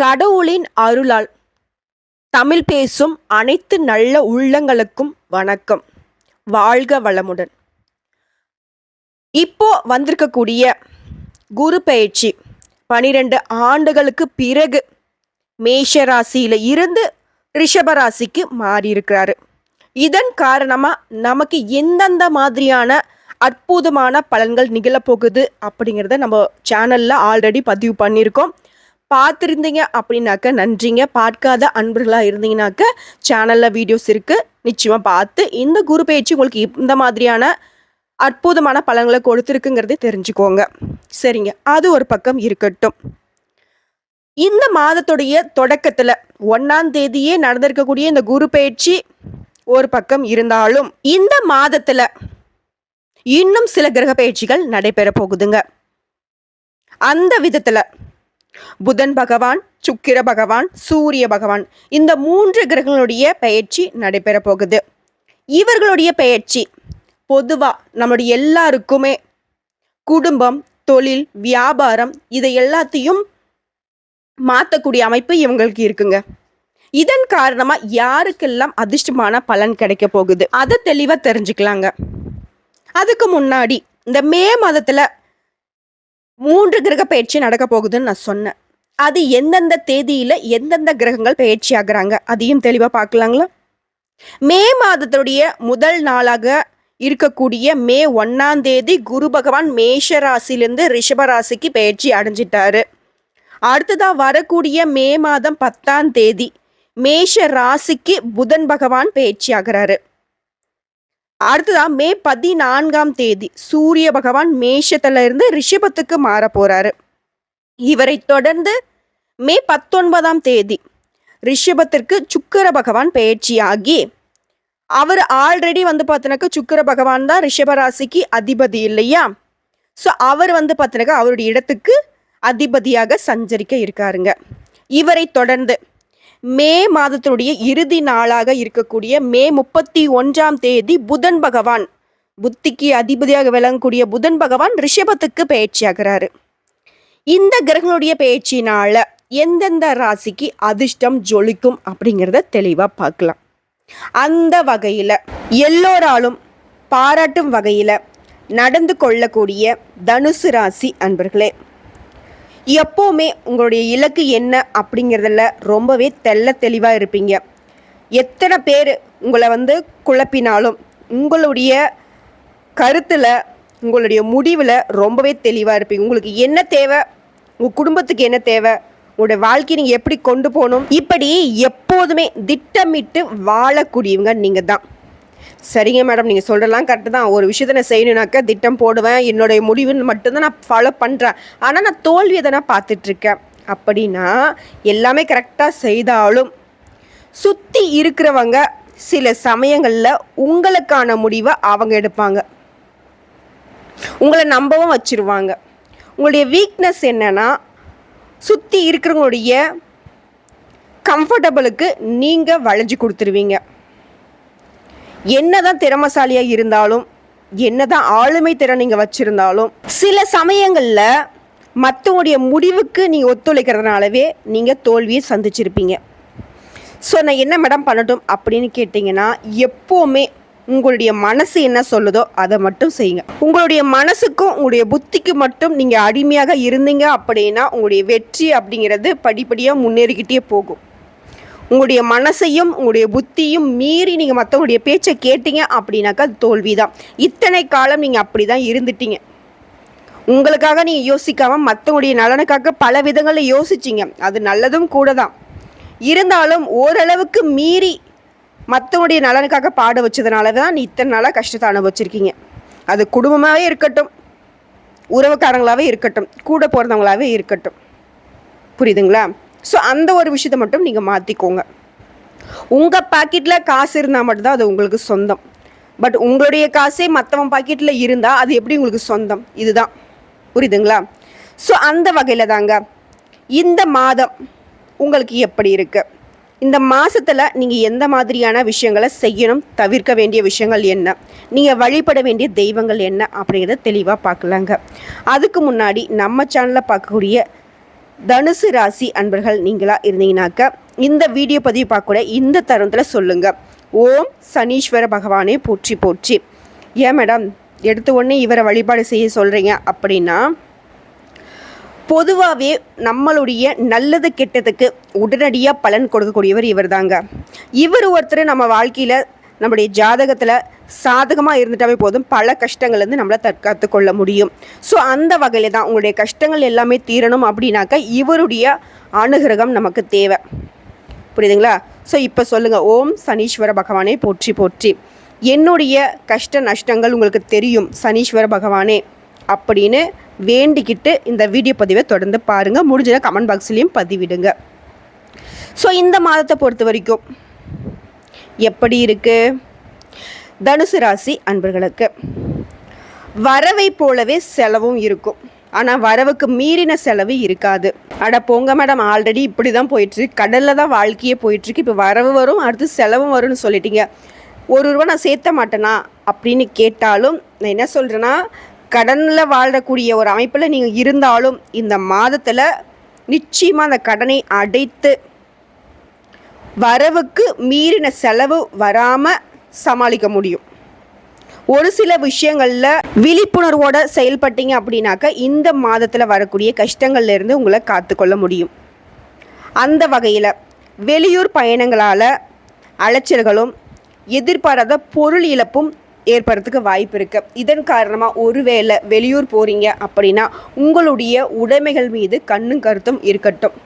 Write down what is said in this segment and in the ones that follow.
கடவுளின் அருளால் தமிழ் பேசும் அனைத்து நல்ல உள்ளங்களுக்கும் வணக்கம். வாழ்க வளமுடன். இப்போ வந்திருக்கக்கூடிய குரு பயிற்சி பனிரெண்டு ஆண்டுகளுக்கு பிறகு மேஷ ராசியில இருந்து ரிஷப ராசிக்கு மாறியிருக்கிறாரு. இதன் காரணமாக நமக்கு எந்தெந்த மாதிரியான அற்புதமான பலன்கள் நிகழப்போகுது அப்படிங்கிறத நம்ம சேனலில் ஆல்ரெடி பதிவு பண்ணியிருக்கோம். பார்த்துருந்தீங்க அப்படின்னாக்க நன்றிங்க. பார்க்காத அன்பர்களாக இருந்தீங்கன்னாக்க சேனலில் வீடியோஸ் இருக்குது நிச்சயமாக பார்த்து இந்த குரு பயிற்சி உங்களுக்கு இந்த மாதிரியான அற்புதமான பலன்களை கொடுத்துருக்குங்கிறதை தெரிஞ்சுக்கோங்க. சரிங்க. அது ஒரு பக்கம் இருக்கட்டும். இந்த மாதத்துடைய தொடக்கத்தில் ஒன்றாம் தேதியே நடந்திருக்கக்கூடிய இந்த குரு பயிற்சி ஒரு பக்கம் இருந்தாலும் இந்த மாதத்தில் இன்னும் சில கிரக பயிற்சிகள் நடைபெற போகுதுங்க. அந்த விதத்தில் புதன் பகவான் சுக்கிர பகவான் சூரிய பகவான் இந்த மூன்று கிரகங்களுடைய பயிற்சி நடைபெற போகுது. இவர்களுடைய பயிற்சி பொதுவாக நம்மளுடைய எல்லாருக்குமே குடும்பம் தொழில் வியாபாரம் இதை எல்லாத்தையும் மாற்றக்கூடிய அமைப்பு இவங்களுக்கு இருக்குங்க. இதன் காரணமாக யாருக்கெல்லாம் அதிர்ஷ்டமான பலன் கிடைக்க போகுது? அதை தெளிவாக தெரிஞ்சுக்கலாங்க. அதுக்கு முன்னாடி இந்த மே மாதத்தில் மூன்று கிரக பயிற்சி நடக்க போகுதுன்னு நான் சொன்னேன். அது எந்தெந்த தேதியில எந்தெந்த கிரகங்கள் பயிற்சி ஆகுறாங்க அதையும் தெளிவா பார்க்கலாங்களா? மே மாதத்துடைய முதல் நாளாக இருக்கக்கூடிய மே ஒன்னாம் தேதி குரு பகவான் மேஷ ராசிலேருந்து ரிஷப ராசிக்கு பயிற்சி அடைஞ்சிட்டாரு. அடுத்ததாக வரக்கூடிய மே மாதம் பத்தாம் தேதி மேஷ ராசிக்கு புதன் பகவான் பயிற்சி ஆகிறாரு. அடுத்ததான் மே பதினான்காம் தேதி சூரிய பகவான் மேஷத்துல இருந்து ரிஷபத்துக்கு மாற போறாரு இவரை தொடர்ந்து மே பத்தொன்பதாம் தேதி ரிஷபத்திற்கு சுக்கர பகவான் பயிற்சியாகி அவர் ஆல்ரெடி வந்து பார்த்தீங்கன்னாக்கா சுக்கர பகவான் தான் ரிஷபராசிக்கு அதிபதி இல்லையா? ஸோ அவர் வந்து பார்த்தினாக்கா அவருடைய இடத்துக்கு அதிபதியாக சஞ்சரிக்க இருக்காருங்க. இவரை தொடர்ந்து மே மாதத்தினுடைய இறுதி நாளாக இருக்கக்கூடிய மே முப்பத்தி ஒன்றாம் தேதி புதன் பகவான் புத்திக்கு அதிபதியாக விளங்கக்கூடிய புதன் பகவான் ரிஷபத்துக்கு பயிற்சியாகிறாரு. இந்த கிரகங்களுடைய பயிற்சினால எந்தெந்த ராசிக்கு அதிர்ஷ்டம் ஜொலிக்கும் அப்படிங்கிறத தெளிவாக பார்க்கலாம். அந்த வகையில் எல்லோராலும் பாராட்டும் வகையில் நடந்து கொள்ளக்கூடிய தனுசு ராசி அன்பர்களே எப்போவுமே உங்களுடைய இலக்கு என்ன அப்படிங்கிறதுல ரொம்பவே தெள்ள தெளிவாக இருப்பீங்க. எத்தனை பேர் உங்களை வந்து குழப்பினாலும் உங்களுடைய கருத்தில் உங்களுடைய முடிவில் ரொம்பவே தெளிவாக இருப்பீங்க. உங்களுக்கு என்ன தேவை? உங்கள் குடும்பத்துக்கு என்ன தேவை? உங்களுடைய வாழ்க்கையை நீங்கள் எப்படி கொண்டு போகணும்? இப்படி எப்போதுமே திட்டமிட்டு வாழக்கூடியவங்க நீங்கள் தான் சரிங்க மேடம் நீங்கள் சொல்கிறலாம் கரெக்டு தான். ஒரு விஷயத்த நான் செய்யணுனாக்கா திட்டம் போடுவேன். என்னுடைய முடிவுன்னு மட்டும்தான் நான் ஃபாலோ பண்ணுறேன் ஆனால் நான் தோல்வியை தானே பார்த்துட்ருக்கேன். அப்படின்னா எல்லாமே கரெக்டாக செய்தாலும் சுற்றி இருக்கிறவங்க சில சமயங்களில் உங்களுக்கான முடிவை அவங்க எடுப்பாங்க. உங்களை நம்பவும் வச்சிருவாங்க. உங்களுடைய வீக்னஸ் என்னென்னா சுற்றி இருக்கிறவங்களுடைய கம்ஃபர்டபுளுக்கு நீங்கள் வளைஞ்சு கொடுத்துருவீங்க. என்னதான் திறமசாலியாக இருந்தாலும் என்னதான் ஆளுமை திறன் நீங்கள் வச்சுருந்தாலும் சில சமயங்களில் மற்றவங்களுடைய முடிவுக்கு நீங்கள் ஒத்துழைக்கிறதுனாலவே நீங்கள் தோல்வியை சந்திச்சிருப்பீங்க. ஸோ நான் என்ன மேடம் பண்ணட்டும் அப்படின்னு கேட்டிங்கன்னா எப்போவுமே உங்களுடைய மனசு என்ன சொல்லுதோ அதை மட்டும் செய்யுங்க. உங்களுடைய மனசுக்கும் உங்களுடைய புத்திக்கு மட்டும் நீங்கள் அடிமையாக இருந்தீங்க அப்படின்னா உங்களுடைய வெற்றி அப்படிங்கிறது படிப்படியாக முன்னேறிக்கிட்டே போகும். உங்களுடைய மனசையும் உங்களுடைய புத்தியும் மீறி நீங்கள் மற்றவங்களுடைய பேச்சை கேட்டீங்க அப்படின்னாக்கா அது தோல்வி தான் இத்தனை காலம் நீங்கள் அப்படி தான் இருந்துட்டீங்க. உங்களுக்காக நீங்கள் யோசிக்காமல் மற்றவங்களுடைய நலனுக்காக பல விதங்களில் யோசிச்சிங்க. அது நல்லதும் கூட தான் இருந்தாலும் ஓரளவுக்கு மீறி மற்றவங்களுடைய நலனுக்காக பாட வச்சதுனால தான் நீ இத்தனை நாளாக கஷ்டத்தை அனுபவிச்சிருக்கீங்க. அது குடும்பமாகவே இருக்கட்டும் உறவுக்காரங்களாகவே இருக்கட்டும் கூட பிறந்தவங்களாகவே இருக்கட்டும். புரியுதுங்களா? ஸோ அந்த ஒரு விஷயத்தை மட்டும் நீங்கள் மாற்றிக்கோங்க உங்கள் பாக்கெட்டில் காசு இருந்தால் மட்டும்தான் அது உங்களுக்கு சொந்தம். பட் உங்களுடைய காசே மற்றவன் பாக்கெட்டில் இருந்தால் அது எப்படி உங்களுக்கு சொந்தம்? இதுதான். புரியுதுங்களா? ஸோ அந்த வகையில் தாங்க. இந்த மாதம் உங்களுக்கு எப்படி இருக்குது இந்த மாதத்தில் நீங்கள் எந்த மாதிரியான விஷயங்களை செய்யணும்? தவிர்க்க வேண்டிய விஷயங்கள் என்ன? நீங்கள் வழிபட வேண்டிய தெய்வங்கள் என்ன? அப்படிங்கிறத தெளிவாக பார்க்கலாங்க. அதுக்கு முன்னாடி நம்ம சேனலில் பார்க்கக்கூடிய தனுசு ராசி அன்பர்கள் நீங்களாக இருந்தீங்கனாக்கா இந்த வீடியோ பதிவு பார்க்கக்கூட இந்த தருணத்தில் சொல்லுங்கள் ஓம் சனீஸ்வர பகவானே போற்றி போற்றி. ஏன் மேடம் எடுத்த உடனே இவரை வழிபாடு செய்ய சொல்கிறீங்க அப்படின்னா பொதுவாகவே நம்மளுடைய நல்லது கெட்டதுக்கு உடனடியாக பலன் கொடுக்கக்கூடியவர் இவர் தாங்க இவர் ஒருத்தர் நம்ம வாழ்க்கையில் நம்முடைய ஜாதகத்தில் சாதகமாக இருந்துட்டாவே போதும். பல கஷ்டங்கள்லேருந்து நம்மளை தற்காத்து கொள்ள முடியும். ஸோ அந்த வகையில் தான் உங்களுடைய கஷ்டங்கள் எல்லாமே தீரணும் அப்படின்னாக்கா இவருடைய அனுகிரகம் நமக்கு தேவை. புரியுதுங்களா? ஸோ இப்போ சொல்லுங்கள் ஓம் சனீஸ்வர பகவானே போற்றி போற்றி. என்னுடைய கஷ்ட நஷ்டங்கள் உங்களுக்கு தெரியும். சனீஸ்வர பகவானே அப்படின்னு வேண்டிக்கிட்டு இந்த வீடியோ பதிவை தொடர்ந்து பாருங்கள் முடிஞ்சதை கமெண்ட் பாக்ஸ்லேயும் பதிவிடுங்க. ஸோ இந்த மாதத்தை பொறுத்த வரைக்கும் எப்படி இருக்குது தனுசு ராசி அன்பர்களுக்கு. வரவை போலவே செலவும் இருக்கும். ஆனால் வரவுக்கு மீறின செலவு இருக்காது. அட போங்க மேடம் ஆல்ரெடி இப்படி தான் போயிட்டுருக்கு. கடலில் தான் வாழ்க்கையே போயிட்டுருக்கு. இப்போ வரவு வரும் அடுத்து செலவும் வரும்னு சொல்லிட்டீங்க. ஒரு ரூபா நான் சேர்த்த மாட்டேனா? அப்படின்னு கேட்டாலும் நான் என்ன சொல்கிறேன்னா கடனில் வாழக்கூடிய ஒரு அமைப்பில் நீங்கள் இருந்தாலும் இந்த மாதத்தில் நிச்சயமாக அந்த கடனை அடைத்து வரவுக்கு மீறின செலவு வராமல் சமாளிக்க முடியும். ஒரு சில விஷயங்களில் விழிப்புணர்வோட செயல்பட்டீங்க அப்படின்னாக்க இந்த மாதத்தில் வரக்கூடிய கஷ்டங்கள்லேருந்து உங்களை காத்துக்கொள்ள முடியும். அந்த வகையில் வெளியூர் பயணங்களால் அலைச்சல்களும் எதிர்பாராத பொருள் இழப்பும் ஏற்படுறதுக்கு வாய்ப்பு இருக்குது இதன் காரணமாக ஒருவேளை வெளியூர் போகிறீங்க அப்படின்னா உங்களுடைய உடைமைகள் மீது கண்ணும் கருத்தும் இருக்கட்டும்.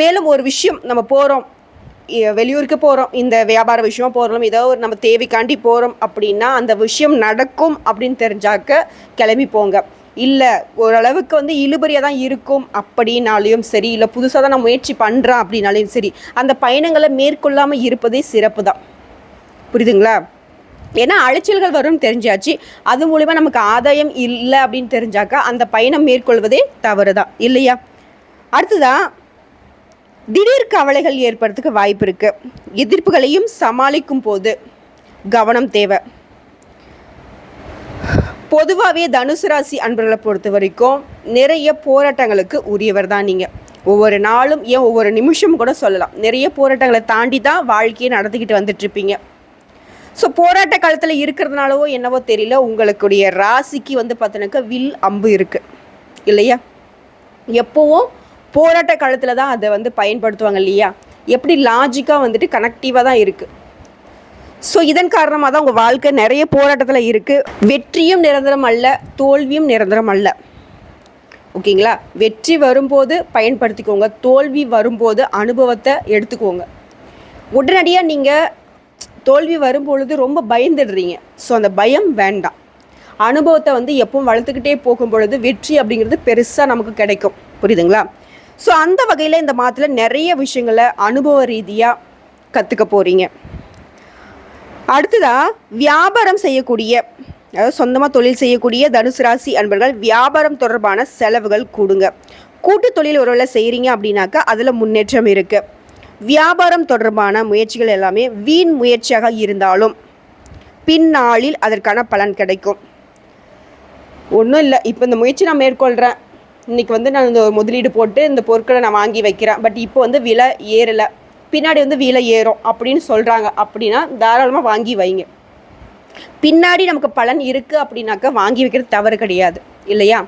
மேலும் ஒரு விஷயம் நம்ம போகிறோம் வெளியூருக்கு போகிறோம் இந்த வியாபார விஷயமா போகிறோம் ஏதோ ஒரு நம்ம தேவைக்காண்டி போகிறோம் அப்படின்னா அந்த விஷயம் நடக்கும் அப்படின்னு தெரிஞ்சாக்க கிளம்பி போங்க. இல்லை ஓரளவுக்கு வந்து இழுபறியாக தான் இருக்கும் அப்படின்னாலையும் சரி இல்லை புதுசாக தான் நான் முயற்சி பண்ணுறேன் அப்படின்னாலையும் சரி அந்த பயணங்களை மேற்கொள்ளாமல் இருப்பதே சிறப்பு தான். புரியுதுங்களா? ஏன்னா அலைச்சல்கள் வரும்னு தெரிஞ்சாச்சு அது மூலிமா நமக்கு ஆதாயம் இல்லை அப்படின்னு தெரிஞ்சாக்கா அந்த பயணம் மேற்கொள்வதே தவறு தான் இல்லையா? அடுத்ததான் திடீர் கவலைகள் ஏற்படுறதுக்கு வாய்ப்பு இருக்குது எதிர்ப்புகளையும் சமாளிக்கும் போது கவனம் தேவை. பொதுவாகவே தனுசு ராசி அன்பர்களை பொறுத்த வரைக்கும் நிறைய போராட்டங்களுக்கு உரியவர் தான் நீங்கள் ஒவ்வொரு நாளும் ஏன் ஒவ்வொரு நிமிஷமும் கூட சொல்லலாம். நிறைய போராட்டங்களை தாண்டி தான் வாழ்க்கையை நடத்திக்கிட்டு வந்துட்டுருப்பீங்க ஸோ போராட்ட காலத்தில் இருக்கிறதுனாலவோ என்னவோ தெரியல உங்களுக்குடைய ராசிக்கு வந்து பார்த்தீங்கன்னாக்கா வில் அம்பு இருக்குது இல்லையா? எப்போவும் போராட்ட காலத்தில் தான் அதை வந்து பயன்படுத்துவாங்க இல்லையா? எப்படி லாஜிக்காக வந்துட்டு கனெக்டிவாக தான் இருக்குது ஸோ இதன் காரணமாக தான் உங்கள் வாழ்க்கை நிறைய போராட்டத்தில் இருக்குது வெற்றியும் நிரந்தரம் அல்ல தோல்வியும் நிரந்தரம் அல்ல. ஓகேங்களா? வெற்றி வரும்போது பயன்படுத்திக்கோங்க. தோல்வி வரும்போது அனுபவத்தை எடுத்துக்கோங்க. உடனடியாக நீங்கள் தோல்வி வரும்பொழுது ரொம்ப பயந்துடுறீங்க. ஸோ அந்த பயம் வேண்டாம். அனுபவத்தை வந்து எப்பவும் வளர்த்துக்கிட்டே போகும் பொழுது வெற்றி அப்படிங்கிறது பெருசாக நமக்கு கிடைக்கும். புரியுதுங்களா? ஸோ அந்த வகையில் இந்த மாதத்தில் நிறைய விஷயங்களை அனுபவ ரீதியாக கற்றுக்க போகிறீங்க அடுத்ததாக வியாபாரம் செய்யக்கூடிய அதாவது சொந்தமாக தொழில் செய்யக்கூடிய தனுசு ராசி அன்பர்கள் வியாபாரம் தொடர்பான செலவுகள் கூடுங்க. கூட்டு தொழில் ஒருவேளை செய்கிறீங்க அப்படின்னாக்கா அதில் முன்னேற்றம் இருக்குது வியாபாரம் தொடர்பான முயற்சிகள் எல்லாமே வீண் முயற்சியாக இருந்தாலும் பின்னாளில் அதற்கான பலன் கிடைக்கும். ஒன்றும் இல்லை இப்போ இந்த முயற்சி நான் மேற்கொள்கிறேன் இன்றைக்கி வந்து நான் இந்த முதலீடு போட்டு இந்த பொருட்களை நான் வாங்கி வைக்கிறேன். பட் இப்போ வந்து விலை ஏறலை. பின்னாடி வந்து விலை ஏறும் அப்படின்னு சொல்கிறாங்க அப்படின்னா தாராளமாக வாங்கி வைங்க. பின்னாடி நமக்கு பலன் இருக்குது அப்படின்னாக்கா வாங்கி வைக்கிறது தவறு கிடையாது. இல்லையா?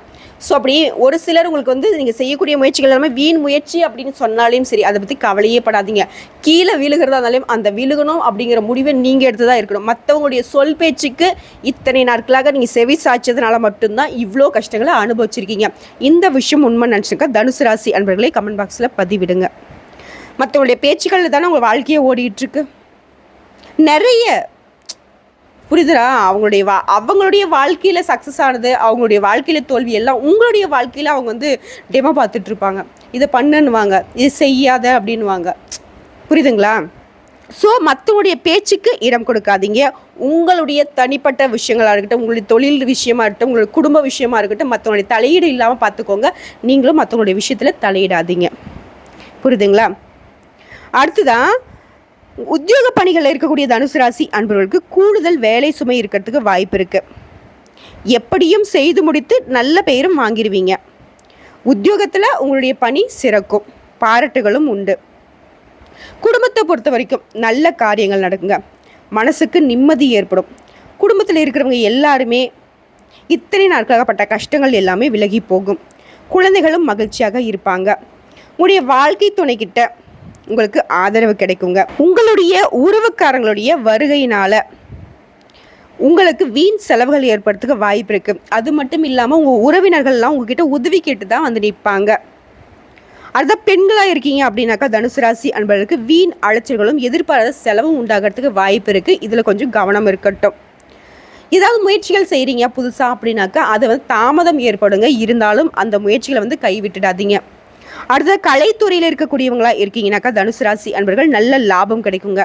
ஸோ அப்படி ஒரு சிலர் உங்களுக்கு வந்து நீங்கள் செய்யக்கூடிய முயற்சிகள் எல்லாமே வீண் முயற்சி அப்படின்னு சொன்னாலையும் சரி அதை பற்றி கவலையே படாதீங்க. கீழே விழுகிறதா இருந்தாலும் அந்த விழுகணும் அப்படிங்கிற முடிவை நீங்கள் எடுத்து தான் இருக்கணும். மற்றவங்களுடைய சொல் பேச்சுக்கு இத்தனை நாட்களாக நீங்கள் செவி சாய்ச்சதுனால மட்டும்தான் இவ்வளோ கஷ்டங்களை அனுபவிச்சிருக்கீங்க. இந்த விஷயம் உண்மை நினச்சிருக்கா தனுசு ராசி அன்பர்களை கமெண்ட் பாக்ஸில் பதிவிடுங்க. மற்றவங்களுடைய பேச்சுக்களில் தானே உங்கள் வாழ்க்கையை ஓடிட்டுருக்கு நிறைய புரியுதுடா? அவங்களுடைய வா அவங்களுடைய வாழ்க்கையில் சக்ஸஸ் ஆனது அவங்களுடைய வாழ்க்கையில் தோல்வி எல்லாம் உங்களுடைய வாழ்க்கையில் அவங்க வந்து டெமோ பார்த்துட்ருப்பாங்க. இதை பண்ணுன்னுவாங்க. இது செய்யாத அப்படின்வாங்க புரியுதுங்களா? ஸோ மற்றவங்களுடைய பேச்சுக்கு இடம் கொடுக்காதீங்க. உங்களுடைய தனிப்பட்ட விஷயங்களாக இருக்கட்டும் உங்களுடைய தொழில் விஷயமா இருக்கட்டும் உங்களுடைய குடும்ப விஷயமா இருக்கட்டும் மற்றவங்களுடைய தலையீடு இல்லாமல் பார்த்துக்கோங்க. நீங்களும் மற்றவங்களுடைய விஷயத்தில் தலையிடாதீங்க. புரியுதுங்களா? அடுத்துதான் உத்தியோக பணிகளில் இருக்கக்கூடிய தனுசு ராசி அன்பர்களுக்கு கூடுதல் வேலை சுமை இருக்கிறதுக்கு வாய்ப்பு இருக்குது எப்படியும் செய்து முடித்து நல்ல பெயரும் வாங்கிடுவீங்க உத்தியோகத்தில் உங்களுடைய பணி சிறக்கும். பாராட்டுகளும் உண்டு. குடும்பத்தை பொறுத்த வரைக்கும் நல்ல காரியங்கள் நடக்குங்க. மனசுக்கு நிம்மதி ஏற்படும். குடும்பத்தில் இருக்கிறவங்க எல்லாருமே இத்தனை நாட்களாகப்பட்ட கஷ்டங்கள் எல்லாமே விலகி போகும். குழந்தைகளும் மகிழ்ச்சியாக இருப்பாங்க. உங்களுடைய வாழ்க்கை துணைக்கிட்ட உங்களுக்கு ஆதரவு கிடைக்குங்க. உங்களுடைய உறவுக்காரங்களுடைய வருகையினால் உங்களுக்கு வீண் செலவுகள் ஏற்படுறதுக்கு வாய்ப்பு இருக்குது அது மட்டும் இல்லாமல் உங்கள் உறவினர்கள்லாம் உங்ககிட்ட உதவி கேட்டு தான் வந்து நிற்பாங்க அடுத்த பெண்களாக இருக்கீங்க அப்படின்னாக்கா தனுசு ராசி அன்பர்களுக்கு வீண் அலைச்சல்களும் எதிர்பாராத செலவும் உண்டாகிறதுக்கு வாய்ப்பு இருக்குது இதில் கொஞ்சம் கவனம் இருக்கட்டும். ஏதாவது முயற்சிகள் செய்கிறீங்க புதுசாக அப்படின்னாக்கா அது வந்து தாமதம் ஏற்படுங்க. இருந்தாலும் அந்த முயற்சிகளை வந்து கைவிட்டுடாதீங்க. அடுத்த கலைத்துறையில் இருக்கக்கூடியவங்களா இருக்கீங்கனாக்கா தனுசு ராசி அன்பர்கள் நல்ல லாபம் கிடைக்குங்க.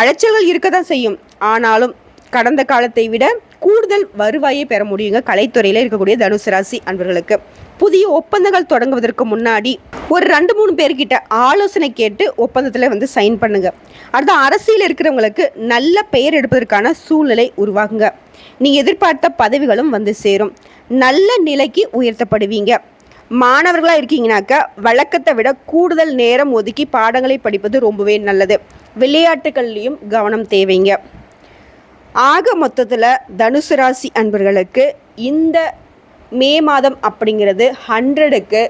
அலைச்சல்கள் இருக்க தான் செய்யும். ஆனாலும் கடந்த காலத்தை விட கூடுதல் வருவாயை பெற முடியுங்க கலைத்துறையில் இருக்கக்கூடிய தனுசு ராசி அன்பர்களுக்கு. புதிய ஒப்பந்தங்கள் தொடங்குவதற்கு முன்னாடி ஒரு ரெண்டு மூணு பேர்கிட்ட ஆலோசனை கேட்டு ஒப்பந்தத்தில் வந்து சைன் பண்ணுங்க. அடுத்த அரசியல் இருக்கிறவங்களுக்கு நல்ல பெயர் எடுப்பதற்கான சூழ்நிலை உருவாகுங்க. நீங்கள் எதிர்பார்த்த பதவிகளும் வந்து சேரும். நல்ல நிலைக்கு உயர்த்தப்படுவீங்க. மாணவர்களாக இருக்கீங்கனாக்கா வழக்கத்தை விட கூடுதல் நேரம் ஒதுக்கி பாடங்களை படிப்பது ரொம்பவே நல்லது. விளையாட்டுகள்லேயும் கவனம் தேவைங்க. ஆக மொத்தத்தில் தனுசு ராசி அன்பர்களுக்கு இந்த மே மாதம் அப்படிங்கிறது ஹண்ட்ரடுக்கு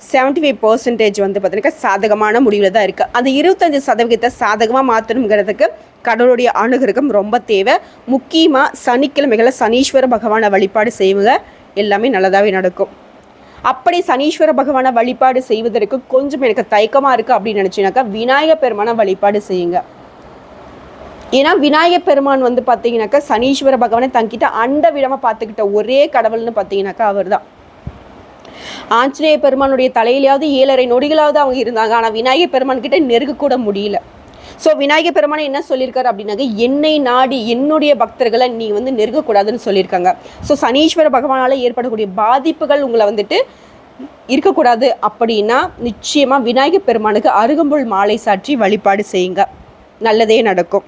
செவன்ட்டி ஃபைவ் பர்சன்டேஜ் வந்து பார்த்தீங்கன்னா சாதகமான முடிவில் தான் இருக்குது அந்த இருபத்தஞ்சி சதவீதத்தை சாதகமாக மாற்றணுங்கிறதுக்கு கடவுளுடைய அனுகிரகம் ரொம்ப தேவை. முக்கியமாக சனிக்கிழமைகளை சனீஸ்வர பகவானை வழிபாடு செய்வங்க. எல்லாமே நல்லதாகவே நடக்கும். அப்படி சனீஸ்வர பகவானை வழிபாடு செய்வதற்கு கொஞ்சம் எனக்கு தயக்கமாக இருக்குது அப்படின்னு நினச்சினாக்கா விநாயகர் பெருமானை வழிபாடு செய்யுங்க. ஏன்னா விநாயகர் பெருமான் வந்து பார்த்தீங்கன்னாக்கா சனீஸ்வர பகவானை தங்கிட்ட அண்ட விடமாக பார்த்துக்கிட்ட ஒரே கடவுள்னு பார்த்தீங்கன்னாக்கா அவர் தான் ஆஞ்சநேய பெருமானுடைய தலையிலையாவது ஏழரை நொடிகளாவது அவங்க இருந்தாங்க. ஆனால் விநாயகர் பெருமான் கிட்ட நெருங்கக்கூட முடியல. ஸோ விநாயகர் பெருமானை என்ன சொல்லியிருக்காரு அப்படின்னாக்க என்னை நாடி என்னுடைய பக்தர்களை நீ வந்து நெருங்கக்கூடாதுன்னு சொல்லியிருக்காங்க. ஸோ சனீஸ்வர பகவானால் ஏற்படக்கூடிய பாதிப்புகள் உங்களை வந்துட்டு இருக்கக்கூடாது. அப்படின்னா நிச்சயமாக விநாயகர் பெருமானுக்கு அருகம்புல் மாலை சாற்றி வழிபாடு செய்யுங்க. நல்லதே நடக்கும்.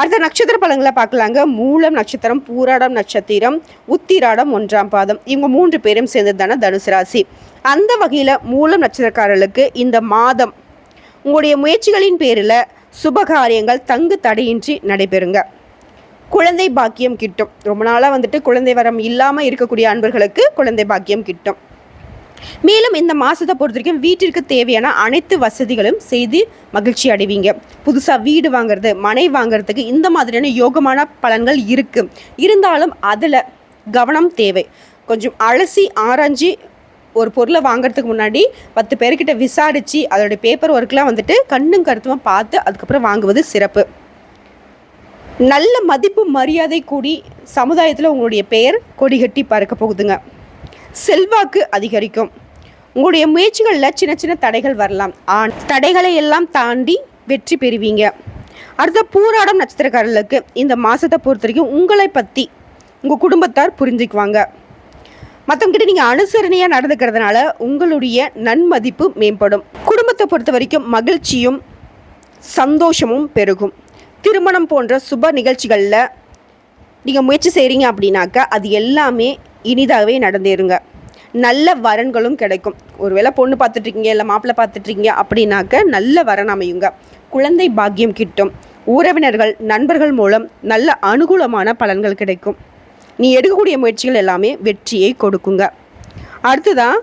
அடுத்த நட்சத்திர பலங்களை பார்க்கலாங்க. மூலம் நட்சத்திரம் பூராடம் நட்சத்திரம் உத்திராடம் ஒன்றாம் பாதம். இவங்க மூன்று பேரும் சேர்ந்தது தானே தனுசு ராசி. அந்த வகையில் மூலம் நட்சத்திரக்காரர்களுக்கு இந்த மாதம் உங்களுடைய முயற்சிகளின் பேரில் சுபகாரியங்கள் தங்கு தடையின்றி நடைபெறுங்க. குழந்தை பாக்கியம் கிட்டும். ரொம்ப நாளாக வந்துட்டு குழந்தை வரம் இல்லாமல் இருக்கக்கூடிய அன்பர்களுக்கு குழந்தை பாக்கியம் கிட்டும். மேலும் இந்த மாதத்தை பொறுத்த வரைக்கும் வீட்டிற்கு தேவையான அனைத்து வசதிகளும் செய்து மகிழ்ச்சி அடைவீங்க. புதுசாக வீடு வாங்குறது மனை வாங்குறதுக்கு இந்த மாதிரியான யோகமான பலன்கள் இருக்குது இருந்தாலும் அதில் கவனம் தேவை. கொஞ்சம் அலசி ஆராய்ஞ்சி ஒரு பொருளை வாங்குறதுக்கு முன்னாடி பத்து பேர்கிட்ட விசாரித்து அதோடைய பேப்பர் ஒர்க்லாம் வந்துட்டு கண்ணும் கருத்துமாக பார்த்து அதுக்கப்புறம் வாங்குவது சிறப்பு. நல்ல மதிப்பு மரியாதை கூடி சமுதாயத்தில் உங்களுடைய பெயர் கொடிகட்டி பறக்க போகுதுங்க. செல்வாக்கு அதிகரிக்கும். உங்களுடைய முயற்சிகளில் சின்ன சின்ன தடைகள் வரலாம். ஆன் தடைகளை எல்லாம் தாண்டி வெற்றி பெறுவீங்க. அடுத்த பூராடம் நட்சத்திரக்காரர்களுக்கு இந்த மாதத்தை பொறுத்த வரைக்கும் உங்களை பற்றி உங்கள் குடும்பத்தார் புரிஞ்சுக்குவாங்க. மற்றவங்கிட்ட நீங்கள் அனுசரணையாக நடந்துக்கிறதுனால உங்களுடைய நன்மதிப்பு மேம்படும். குடும்பத்தை பொறுத்த வரைக்கும் மகிழ்ச்சியும் சந்தோஷமும் பெருகும். திருமணம் போன்ற சுப நிகழ்ச்சிகளில் நீங்கள் முயற்சி செய்கிறீங்க அப்படின்னாக்கா அது எல்லாமே இனிதாகவே நடந்தேருங்க நல்ல வரன்களும் கிடைக்கும். ஒருவேளை பொண்ணு பார்த்துட்ருக்கீங்க இல்லை மாப்பிள்ளை பார்த்துட்ருக்கீங்க அப்படின்னாக்க நல்ல வரன் அமையுங்க. குழந்தை பாக்கியம் கிட்டும். உறவினர்கள் நண்பர்கள் மூலம் நல்ல அனுகூலமான பலன்கள் கிடைக்கும். நீ எடுக்கக்கூடிய முயற்சிகள் எல்லாமே வெற்றியை கொடுக்குங்க. அடுத்ததான்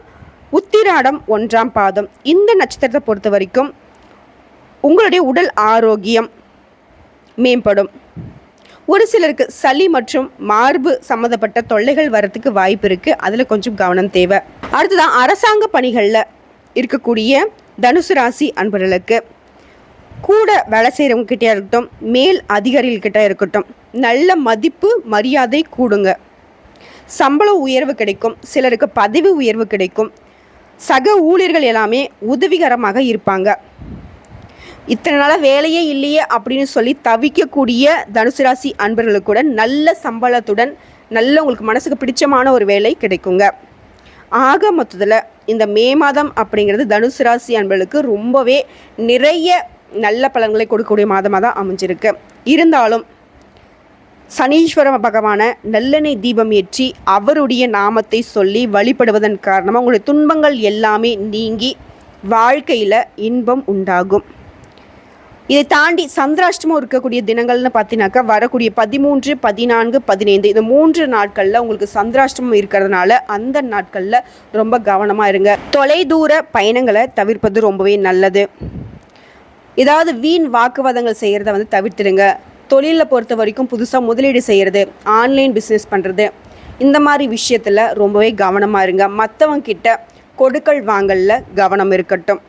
உத்திராடம் ஒன்றாம் பாதம். இந்த நட்சத்திரத்தை பொறுத்த வரைக்கும் உங்களுடைய உடல் ஆரோக்கியம் மேம்படும். ஒரு சிலருக்கு சளி மற்றும் மார்பு சம்மந்தப்பட்ட தொல்லைகள் வரத்துக்கு வாய்ப்பு இருக்குது அதில் கொஞ்சம் கவனம் தேவை. அடுத்ததான் அரசாங்க பணிகளில் இருக்கக்கூடிய தனுசு ராசி அன்பர்களுக்கு கூட வேலை செய்கிறவங்கிட்டே இருக்கட்டும் மேல் அதிகாரிகள்கிட்ட இருக்கட்டும் நல்ல மதிப்பு மரியாதை கூடுங்க. சம்பள உயர்வு கிடைக்கும் சிலருக்கு பதவி உயர்வு கிடைக்கும். சக ஊழியர்கள் எல்லாமே உதவிகரமாக இருப்பாங்க. இத்தனை நாளாக வேலையே இல்லையே அப்படின்னு சொல்லி தவிக்கக்கூடிய தனுசு ராசி அன்பர்களுக்கு கூட நல்ல சம்பளத்துடன் நல்ல உங்களுக்கு மனசுக்கு பிடிச்சமான ஒரு வேலை கிடைக்குங்க. ஆக மொத்தத்தில் இந்த மே மாதம் அப்படிங்கிறது தனுசு ராசி அன்பர்களுக்கு ரொம்பவே நிறைய நல்ல பலன்களை கொடுக்கக்கூடிய மாதமாக தான் அமைஞ்சிருக்கு. இருந்தாலும் சனீஸ்வர பகவான நல்லெண்ணெய் தீபம் ஏற்றி அவருடைய நாமத்தை சொல்லி வழிபடுவதன் காரணமாக உங்களுடைய துன்பங்கள் எல்லாமே நீங்கி வாழ்க்கையில் இன்பம் உண்டாகும். இதை தாண்டி சந்திராஷ்டமம் இருக்கக்கூடிய தினங்கள்னு பார்த்தீங்கன்னாக்கா வரக்கூடிய பதிமூன்று பதினான்கு பதினைந்து இந்த மூன்று நாட்களில் உங்களுக்கு சந்திராஷ்டமம் இருக்கிறதுனால அந்த நாட்களில் ரொம்ப கவனமாக இருங்க. தொலைதூர பயணங்களை தவிர்ப்பது ரொம்பவே நல்லது. ஏதாவது வீண் வாக்குவாதங்கள் செய்கிறத வந்து தவிர்த்துடுங்க. தொழிலில் பொறுத்த வரைக்கும் புதுசாக முதலீடு செய்கிறது ஆன்லைன் பிஸ்னஸ் பண்ணுறது இந்த மாதிரி விஷயத்தில் ரொம்பவே கவனமாக இருங்க. மற்றவங்க கிட்ட கொடுக்கல் வாங்கலில் கவனம் இருக்கட்டும்.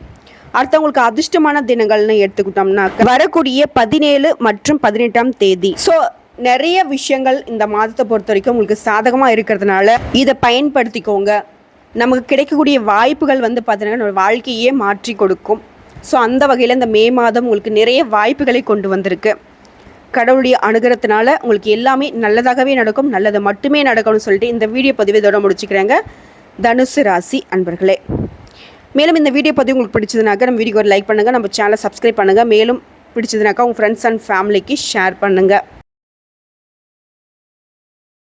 அடுத்தவங்களுக்கு அதிர்ஷ்டமான தினங்கள்னு எடுத்துக்கிட்டோம்னா வரக்கூடிய பதினேழு மற்றும் பதினெட்டாம் தேதி. ஸோ நிறைய விஷயங்கள் இந்த மாதத்தை பொறுத்த வரைக்கும் உங்களுக்கு சாதகமாக இருக்கிறதுனால இதை பயன்படுத்திக்கோங்க. நமக்கு கிடைக்கக்கூடிய வாய்ப்புகள் வந்து பார்த்தீங்கன்னா நம்ம வாழ்க்கையே மாற்றி கொடுக்கும். ஸோ அந்த வகையில் இந்த மே மாதம் உங்களுக்கு நிறைய வாய்ப்புகளை கொண்டு வந்திருக்கு. கடவுளுடைய அனுகிரகத்தினால உங்களுக்கு எல்லாமே நல்லதாகவே நடக்கும் நல்லது மட்டுமே நடக்கும்னு சொல்லிட்டு இந்த வீடியோ பதிவு இதோட முடிச்சுக்கிறேங்க. தனுசு ராசி அன்பர்களே. மேலும் இந்த வீடியோ பதிவு உங்களுக்கு பிடிச்சதுனாக்கா நம்ம வீடியோக்கு ஒரு லைக் பண்ணுங்கள் நம்ம சேனலை சப்ஸ்கிரைப் பண்ணுங்கள் மேலும் பிடிச்சதுனாக்கா உங்கள் ஃப்ரெண்ட்ஸ் அண்ட் ஃபேமிலிக்கு ஷேர் பண்ணுங்கள்